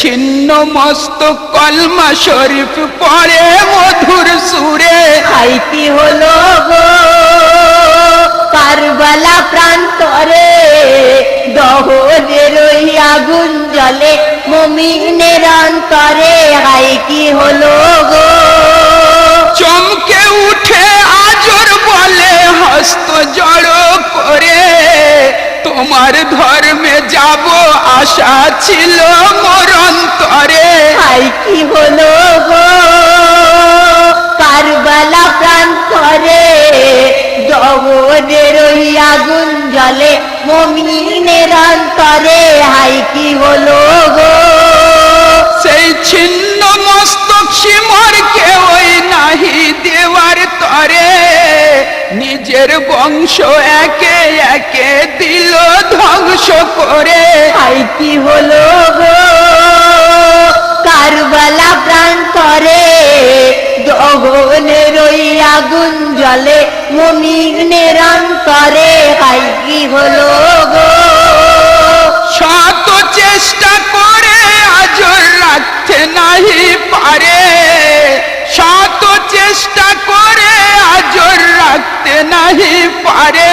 ছিন্ন মস্ত কলমা শরীফ পরে মধুর সুরে। হাই কি হলো গো কারবালা প্রান্তরে দহনের ওই আগুন জলে মমিনের অন্তরে। হাই কি হলো গো চমকে উঠে আজর বলে হস্ত জড় করে। তোমার ধর্মে যাব আশা ছিল মোর হাই কি হলো গো? কারবালা প্রান্তরে দহনের ওই আগুন জলে মমিনের অন্তরে হাই কি হলো গো? সেই ছিন্ন মস্তক সিমরকে ওই নাহি দেওয়ার তরে নিজের বংশ একে একে দিল ধ্বংস করে। হাই কি হলো দহনের ওই আগুন জলে মমিনের অন্তরে হাই কি হলো গো? শত চেষ্টা করে আজর রাখতে নাহি পারে। শত চেষ্টা করে আজর রাখতে নাহি পারে।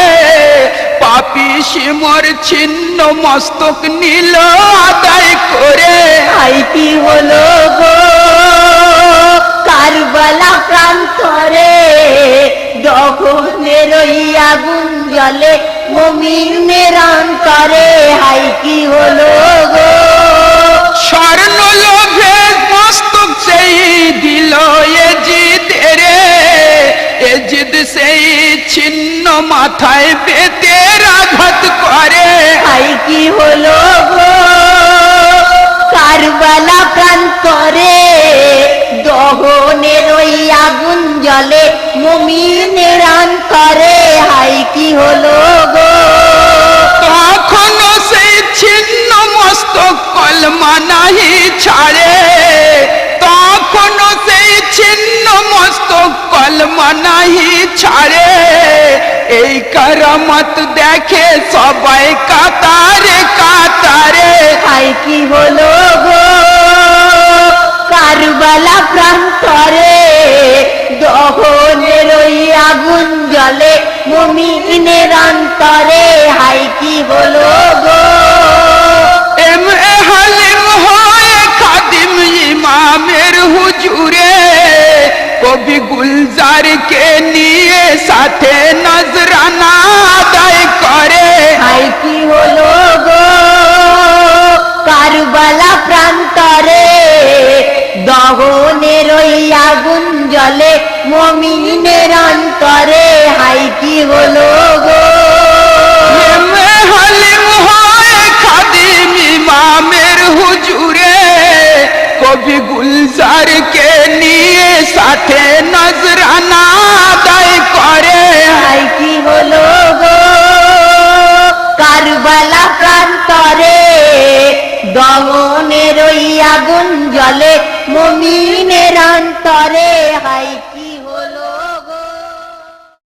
পাপি সিমর ছিন্ন মস্তক নীল আদায় করে। হাই কি হলো গো? কারবালা প্রান্তরে দহনের আগুন জলে মমিনের অন্তরে হাই কি হলো গো? স্বর্ণ লোভে মস্তক সেই দিল এজিদ রে। এজিদ সেই ছিন্ন মাথায় বেতের আঘাত করে। হাই কি হলো মমিনের অন্তরে হাই কি হলো গো? তখনও সেই ছিন্ন মস্তক কলমা নাহি ছাড়ে। তখনও সেই ছিন্ন মস্তক কলমা নাহি ছাড়ে। এই কারামত দেখে সবাই কাতারে কাতারে। হাই কি হলো গো? কারবালা জলে মমিনের অন্তরে হাই কি হলো গো? এম এ হালিম হয় খাদিম ইমামের হুজুরে কবি গুলজারকে নিয়ে সাথে নজরানা আদায় করে। হাই কি হলো গো? কারবালা প্রান্তরে দহনের ওই আগুন জলে মমিনের অন্তরে কি হলো গো? হালিম হয় খাদিম ইমামের হুজুরে। কবি গুলজারকে নিয়ে সাথে নজরানা আদায় করে। হাই কি হলো গো? কারবালা প্রান্তরে দমনের ওই আগুন জলে মমিনের অন্তরে।